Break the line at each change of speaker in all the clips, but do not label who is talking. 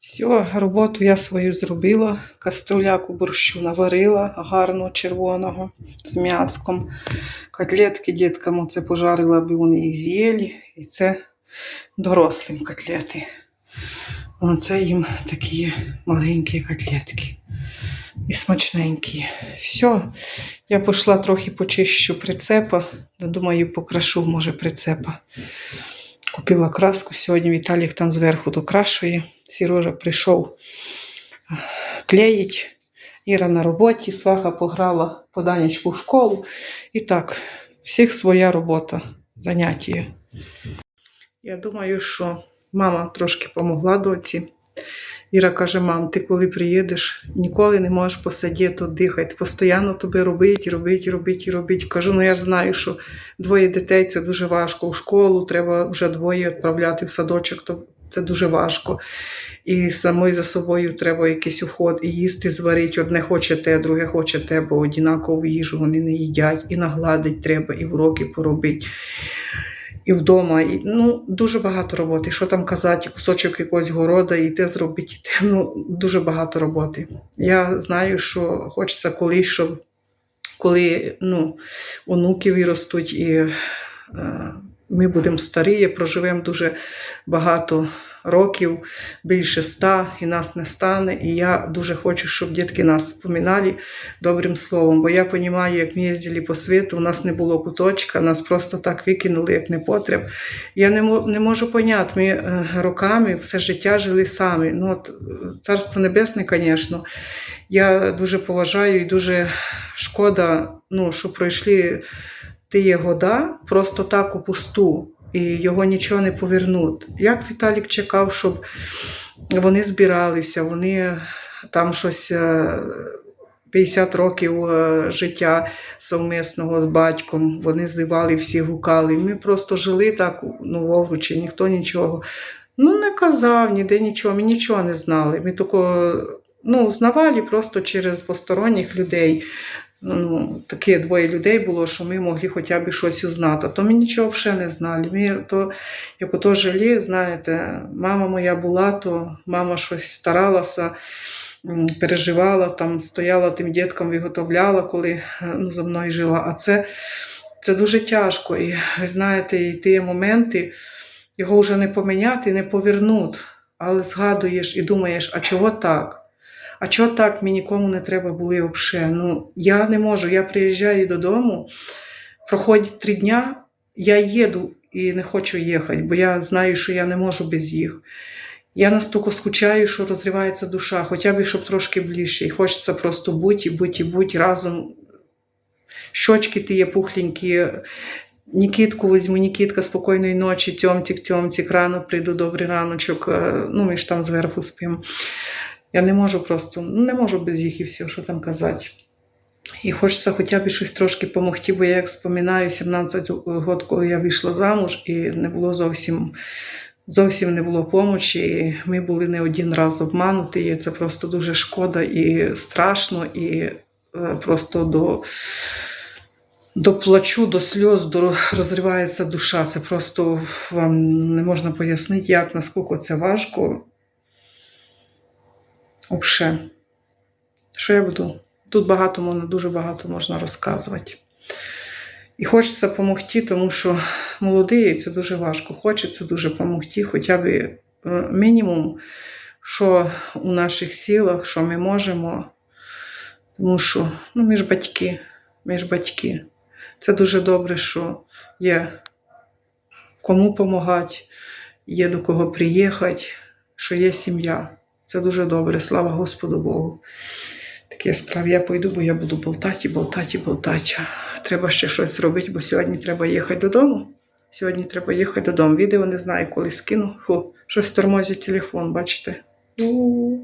Все, роботу я свою зробила. Каструляку борщу наварила гарно червоного з м'яском. Котлетки діткам оце пожарила, аби вони їх з'їли. І це дорослим котлети. Оце їм такі маленькі котлетки. І смачненькі. Все, я пішла трохи почищу прицепа. Думаю, покрашу, може, прицепа. Купила краску сьогодні. Віталік там зверху докрашує. Сережа прийшов клеїть. Іра на роботі, сваха пограла по Данечку в школу. І так, всіх своя робота, заняття. Я думаю, що мама трошки помогла доці. Іра каже: мам, ти коли приїдеш, ніколи не можеш посидіти, дихати. Постійно тобі робить, робить, робить робить. Кажу, ну я знаю, що двоє дітей це дуже важко. У школу треба вже двоє відправляти в садочок, то це дуже важко. І самої за собою треба якийсь уход, і їсти зварити. Одне хоче те, друге хоче те, бо однакову їжу вони не їдять, і нагладить треба, і уроки поробити. І вдома, і, ну, дуже багато роботи. Що там казати, кусочок якогось города, і те зробити. Ну, дуже багато роботи. Я знаю, що хочеться колись, щоб коли ну, онуки виростуть і е, ми будемо старі, проживемо дуже багато років, більше ста, і нас не стане. І я дуже хочу, щоб дітки нас споминали добрим словом. Бо я розумію, як ми їздили по світу, у нас не було куточка, нас просто так викинули, як непотреб. Я не, не можу поняти, ми е, роками все життя жили самі. Ну, от, Царство Небесне, звісно. Я дуже поважаю і дуже шкода, ну, що пройшли ті года просто так у пусту, і його нічого не повернуть. Як Віталік чекав, щоб вони збиралися, вони там щось е, 50 років е, життя совмісного з батьком, вони зливали, всі гукали. Ми просто жили так ну, в Овручі, ніхто нічого. Ну, не казав, ніде нічого, ми нічого не знали. Ми такого ну, знавали просто через посторонніх людей. Ну, таке двоє людей було, що ми могли хоча б щось узнати. А то ми нічого вже не знали. Ми то, як ото жили, знаєте, мама моя була, то мама щось старалася, переживала, там, стояла тим діткам, виготовляла, коли ну, за мною жила. А це, це дуже тяжко. І ви знаєте, і ті моменти його вже не поміняти, не повернуть. Але згадуєш і думаєш, а чого так? А чого так мені нікому не треба було взагалі? Ну, я не можу. Я приїжджаю додому, проходить три дня, я їду і не хочу їхати, бо я знаю, що я не можу без їх. Я настільки скучаю, що розривається душа, хоча б щоб трошки ближче. І хочеться просто бути, і бути разом. Щочки ті є пухленькі. Нікітку візьму, Нікітка, спокійної ночі, тьомтік, тьомтік, рано прийду, добрий раночок. Е, Ну, ми ж там зверху спимо. Я не можу просто, ну не можу без їх і все, що там казати. І хочеться хоча б щось трошки допомогти, бо я як споминаю 17 років, коли я вийшла замуж, і не було зовсім, зовсім не було помочі. Ми були не один раз обмануті. І це просто дуже шкода і страшно, і е, просто до, до плачу, до сльоз, до розривається душа. Це просто вам не можна пояснити, як наскільки це важко. Обше. Що я буду? Тут багато можна, дуже багато можна розказувати. І хочеться допомогти, тому що молодий це дуже важко. Хочеться дуже допомогти, хоча б е, мінімум, що у наших силах, що ми можемо. Тому що ну, ми ж батьки, ми батьки. Це дуже добре, що є кому допомагати, є до кого приїхати, що є сім'я. Це дуже добре, слава Господу Богу. Таке справи. Я пойду, бо я буду болтати, болтати, болтати. Треба ще щось зробити, бо сьогодні треба їхати додому. Сьогодні треба їхати додому. Відео не знаю, коли скину. Фу, щось тормозить телефон, бачите? У.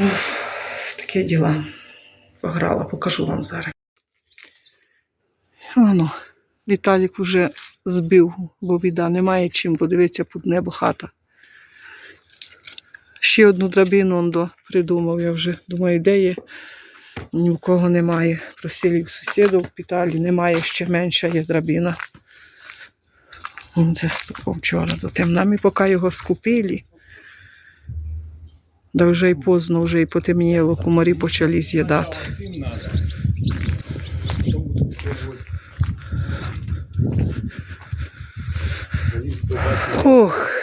Уф, Таке діла. Пограла, покажу вам зараз. Воно. Віталік вже збив, бо біда, немає чим подивитися під небо хата. Ще одну драбину он до придумав, я вже думаю, де. Ні в кого немає. Просили у сусіда в Піталі, немає ще менша є драбина. Це вчора до темна. Ми поки його скупили. Да вже й поздно, вже і потемніло, комарі почали з'їдати. Ох,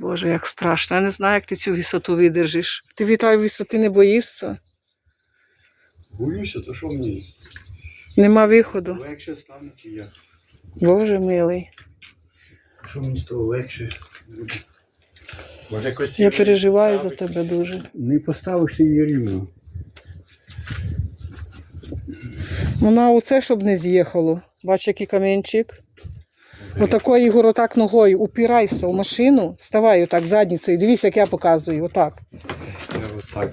Боже, як страшно. Я не знаю, як ти цю висоту видержиш. Ти Віталій висоти не боїшся?
Боюся, то що мені?
Нема виходу.
Легше стане чи як?
Боже милий.
Що мені з того легше буде? Може якось
Я
сіли
переживаю за тебе дуже.
Не поставиш ти її рівно.
Вона оце, щоб не з'їхало. Бач, який камінчик. Отако, Ігор, отак ногою. Упирайся в машину, ставай отак задницею. Дивись, як я показую. Отак.
Отак.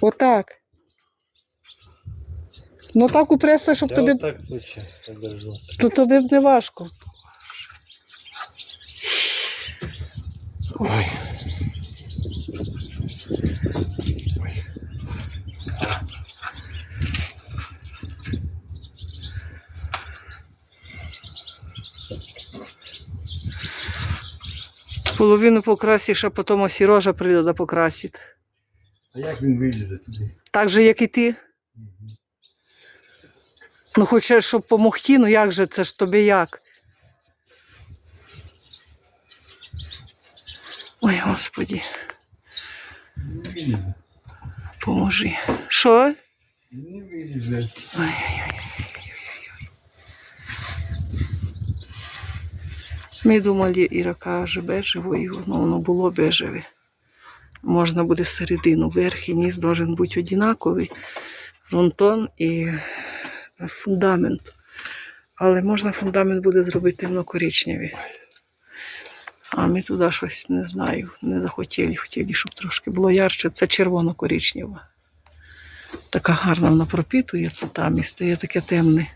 Отак. Ну так упреса, щоб
Я
тобі.
отак лучше подержу.
То тобі б не важко.
Ой.
Половину покрасиш, а потім осірожа прийде да покрасить.
А як він вилізе туди?
Так же, як і ти. Ну, хочеш, щоб помогти, ну як же це ж тобі як? Ой, Господі, поможи. Що?
Не вилізе.
Ой-ой-ой. Ми думали, Іра каже, бежевою, ну воно було бежеве. Можна буде середину, верх і низ должен бути однаковий. Фронтон і фундамент. Але можна фундамент буде зробити темно-коричневий. А ми туди щось не знаю, не захотіли, хотіли, щоб трошки було ярче. Це червоно-коричнева. Така гарна вона пропитується там і стає таке темне.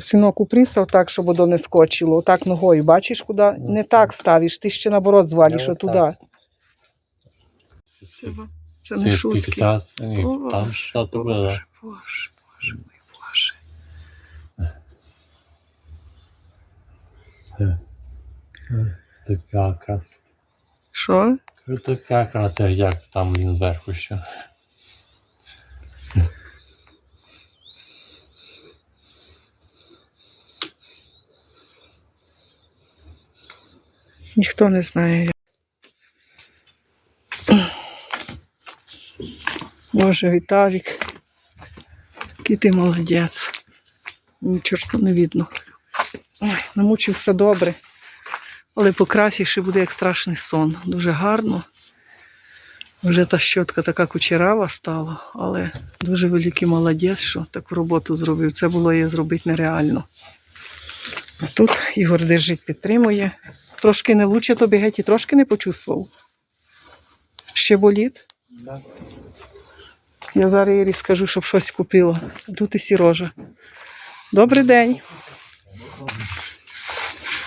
Синок уприсав так, щоб воно не скочило. Отак ногою. Бачиш, куди? Не так ставиш, ти ще наоборот звалиш
Я
отуди. Це не шутки.
час, і
Боже,
там що то буде.
Боже, Боже, Боже Боже.
Така якраз.
Що?
Така якраз як там він зверху ще.
Ніхто не знає. Боже, Віталік. Який ти молодець. Ні не видно. Ой, намучився добре. Але покрасивши буде як страшний сон. Дуже гарно. Вже та щотка така кучерава стала, але дуже великий молодець, що таку роботу зробив. Це було її зробити нереально. А тут Ігор держить, підтримує. Трошки не лучше тобі геть і трошки не почувствував. Ще боліт?
Да.
Я зараз Ірі скажу, щоб щось купила. Тут і сірожа. Добрий день.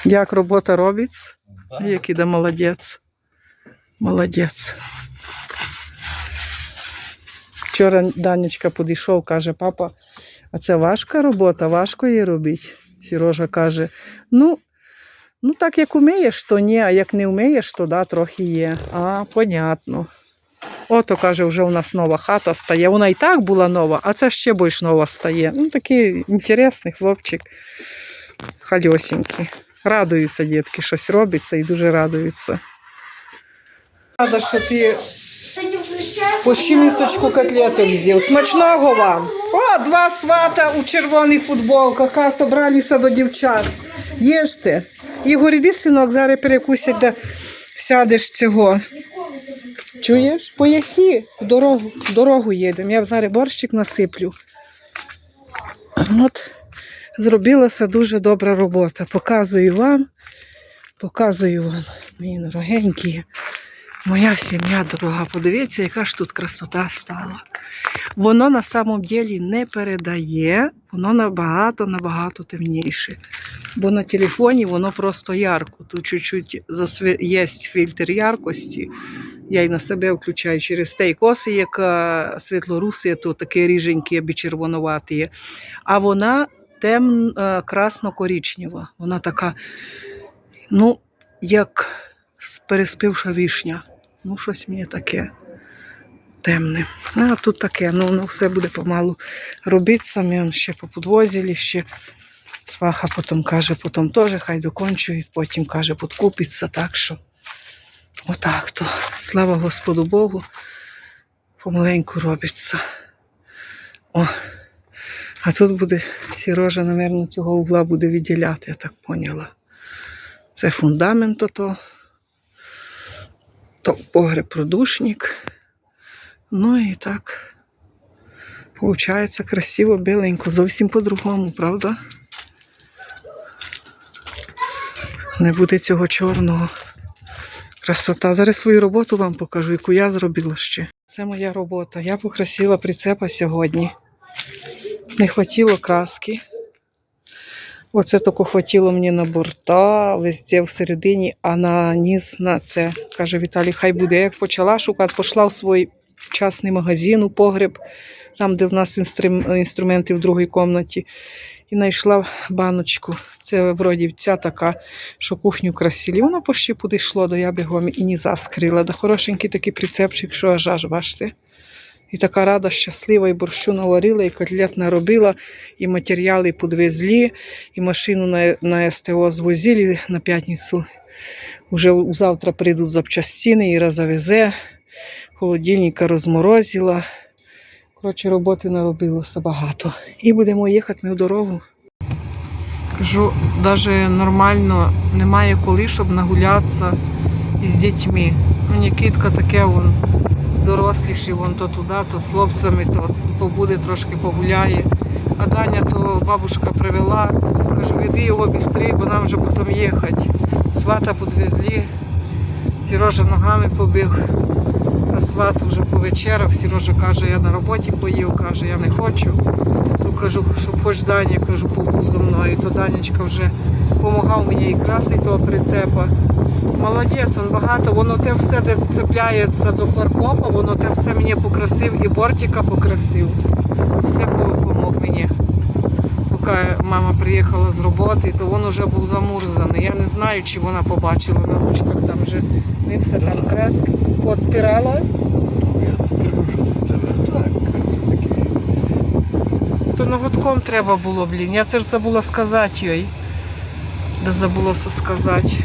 Як робота робиться? Який да молодець. Молодець. Вчора Данечка підійшов, каже, папа, а це важка робота, важко її робити. Сірожа каже, ну, ну так як умієш, то ні, а як не вмієш, то да, трохи є. А, понятно. Ото, каже, вже у нас нова хата стає. Вона і так була нова, а це ще більш нова стає. Ну, такий інтересний хлопчик. Хальосенький. Радуються дітки, щось робиться і дуже радуються. Рада, що ти по місочку котлеток з'їв. Смачного вам. О, два свата у червоних футболках, а собралися до дівчат. Їжте. Ігор, іди, синок, зараз перекусять, де сядеш цього. Чуєш? Поясі, в дорогу, в дорогу їдемо. Я зараз борщик насиплю. От зробилася дуже добра робота. Показую вам, показую вам, мої дорогенькі. Моя сім'я дорога. Подивіться, яка ж тут красота стала. Воно на самом ділі не передає, воно набагато, набагато темніше. Бо на телефоні воно просто ярко. Тут чуть-чуть засві... є фільтр яркості, Я й на себе включаю через те. Коси, як світлоруси, то такі ріженькі, аби червонуваті. А вона тем е, красно-корічнева. Вона така, ну, як переспівша вишня. Ну, щось мені таке темне. А тут таке, ну воно все буде помалу робити самі. Он ще по подвозілі, ще сваха потім каже, потім теж хай докончує, потім каже, подкупиться. Так що отак то. Слава Господу Богу. Помаленьку робиться. О. А тут буде Сірожа, мабуть, цього угла буде відділяти, я так поняла. Це фундамент ото. То погреб продушник. Ну і так. Получається красиво, біленько, зовсім по-другому, правда? Не буде цього чорного. Красота. Зараз свою роботу вам покажу, яку я зробила ще. Це моя робота. Я покрасила прицепа сьогодні. Не хватило краски. Оце тільки хватило мені на борта, везде всередині, а на низ на це. Каже Віталій, хай буде. Як почала шукати, пішла в свій частний магазин у погреб, там, де в нас інструм- інструменти в другій кімнаті, і знайшла баночку. Це вроді ця така, що кухню красили. Воно почти підійшло, до я бігом і не заскрила. Да хорошенький такий прицепчик, що аж аж бачите. І така рада, щаслива, і борщу наварила, і котлет наробила, і матеріали підвезли, і машину на, на СТО звозили на п'ятницю. Уже завтра прийдуть запчастини, Іра завезе, холодильника розморозила. Коротше, роботи наробилося багато. І будемо їхати ми в дорогу. Кажу, навіть нормально немає коли, щоб нагулятися із дітьми. Нікітка таке вон доросліший, вон то туди, то з хлопцями, то побуде трошки погуляє. А Даня то бабушка привела, кажу, веди його швидше, бо нам вже потім їхати. Свата підвезли, Сережа ногами побіг, сват вже повечеряв. Сережа каже, я на роботі поїв, каже, я не хочу. То кажу, щоб хоч Даня, кажу, побув зі мною. То Данечка вже допомагав мені і красити того прицепа. Молодець, він багато, воно те все, де цепляється до фаркопа, воно те все мені покрасив і бортика покрасив. Все допомог мені. Поки мама приїхала з роботи, то він вже був замурзаний. Я не знаю, чи вона побачила на ручках там вже. Ми все там крески.
Так.
То ноготком треба було, блін. Я це ж забула сказати їй. Да забула сказати.